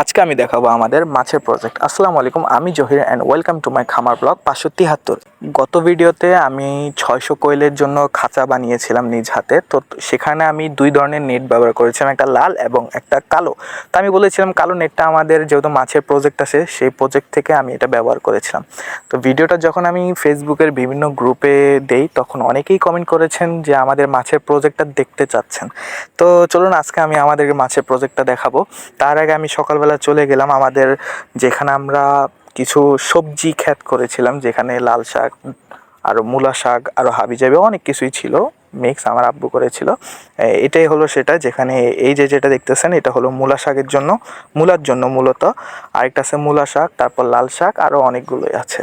আজকে আমি দেখাবো আমাদের মাছের প্রজেক্ট আসসালামু আলাইকুম, আমি Zahir and welcome to my খামার ব্লগ পাঁচশো তিয়াত্তর গত ভিডিওতে আমি ছয়শো কোয়েলের জন্য খাঁচা বানিয়েছিলাম নিজ হাতে। তো সেখানে আমি দুই ধরনের নেট ব্যবহার করেছিলাম, একটা লাল এবং একটা কালো। তো আমি বলেছিলাম কালো নেটটা আমাদের যেহেতু মাছের প্রজেক্ট আছে, সেই প্রজেক্ট থেকে আমি এটা ব্যবহার করেছিলাম। তো ভিডিওটা যখন আমি ফেসবুকের বিভিন্ন গ্রুপে দেই, তখন অনেকেই কমেন্ট করেছেন যে আমাদের মাছের প্রজেক্টটা দেখতে চাচ্ছেন। তো চলুন আজকে আমি আমাদের মাছের প্রজেক্টটা দেখাবো। তার আগে আমি সকালবেলা চলে গেলাম আমাদের যেখানে আমরা কিছু সবজি ক্ষেত করেছিলাম, যেখানে লাল শাক আরও মূলা শাক আরও হাবিজাবি অনেক কিছুই ছিল মিক্স আমার আব্বু করেছিল। এটাই হলো সেটা, যেখানে এই যে যেটা দেখতেছেন, এটা হলো মূলা শাকের জন্য, মূলার জন্য মূলত। আরেকটা আছে মূলা শাক, তারপর লাল শাক আরও অনেকগুলোই আছে।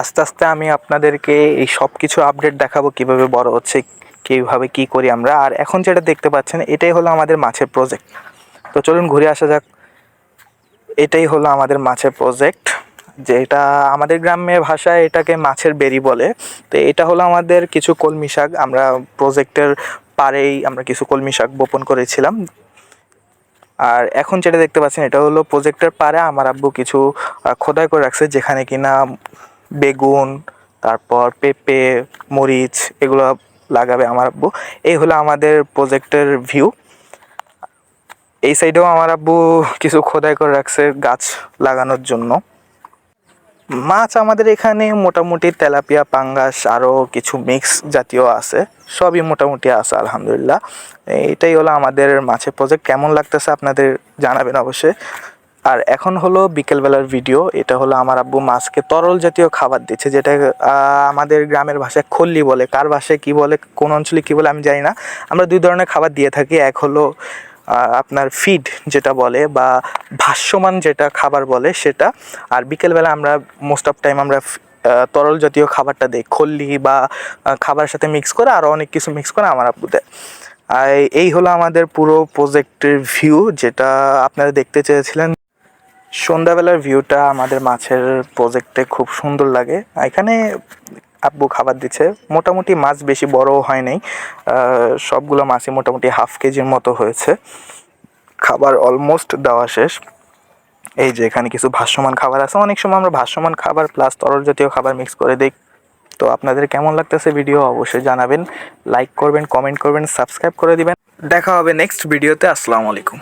আস্তে আস্তে আমি আপনাদেরকে এই সব কিছু আপডেট দেখাবো, কীভাবে বড় হচ্ছে, কীভাবে কি করি আমরা। আর এখন যেটা দেখতে পাচ্ছেন, এটাই হলো আমাদের মাছের প্রজেক্ট তো চলুন ঘুরে আসা যাক। এটাই হলো আমাদের মাছের প্রজেক্ট যেটা আমাদের গ্রামের ভাষায় এটাকে মাছের বেরি বলে। তো এটা হলো আমাদের কিছু কলমি শাক। আমরা প্রজেক্টের পাড়েই আমরা কিছু কলমি শাক বপন করেছিলাম। আর এখন যেটা দেখতে পাচ্ছেন, এটা হলো প্রজেক্টের পারে আমার আব্বু কিছু খোদাই করে রাখছে। যেখানে কিনা বেগুন, তারপর পেঁপে, মরিচ এগুলো লাগাবে আমার আব্বু। এই হলো আমাদের প্রজেক্টের ভিউ এই সাইডেও আমার আব্বু কিছু খোদাই করে রাখছে গাছ লাগানোর জন্য। মাছ আমাদের এখানে মোটামুটি তেলাপিয়া, পাঙ্গাস আরও কিছু মিক্স জাতীয় আছে। সবই মোটামুটি আছে, আলহামদুলিল্লাহ। এটাই হলো আমাদের মাছের প্রজেক্ট কেমন লাগতেছে আপনাদের জানাবেন অবশ্যই। আর এখন হলো বিকেলবেলার ভিডিও এটা হলো আমার আব্বু মাছকে তরল জাতীয় খাবার দিচ্ছে, যেটা আমাদের গ্রামের ভাষায় খল্লি বলে। কার ভাষায় কি বলে, কোন অঞ্চলে কি বলে আমি জানি না। আমরা দুই ধরনের খাবার দিয়ে থাকি। এক হলো আপনার ফিড যেটা বলে বা ভাষ্যমান যেটা খাবার বলে সেটা। আর বিকেলবেলা আমরা মোস্ট অফ টাইম আমরা তরল জাতীয় খাবারটা দিই। খল্লি বা খাবারের সাথে মিক্স করে আরও অনেক কিছু মিক্স করে আমার আব্বু দেয়। আর এই হলো আমাদের পুরো প্রজেক্টের ভিউ যেটা আপনারা দেখতে চেয়েছিলেন। সন্ধ্যাবেলার ভিউটা আমাদের মাছের প্রজেক্টে খুব সুন্দর লাগে। এখানে আব্বু খাবার দিচ্ছে। মোটামুটি মাছ বেশি বড়ও হয় নাই। সবগুলো মাছই মোটামুটি হাফ কেজির মতো হয়েছে। খাবার অলমোস্ট দেওয়া শেষ। এই যে এখানে কিছু ভাষ্যমান খাবার আছে। অনেক সময় আমরা ভাষ্যমান খাবার প্লাস তরল জাতীয় খাবার মিক্স করে দিই। তো আপনাদের কেমন লাগতেছে ভিডিও অবশ্যই জানাবেন। লাইক করবেন কমেন্ট করবেন সাবস্ক্রাইব করে দিবেন। দেখা হবে নেক্সট ভিডিওতে আসসালামু আলাইকুম।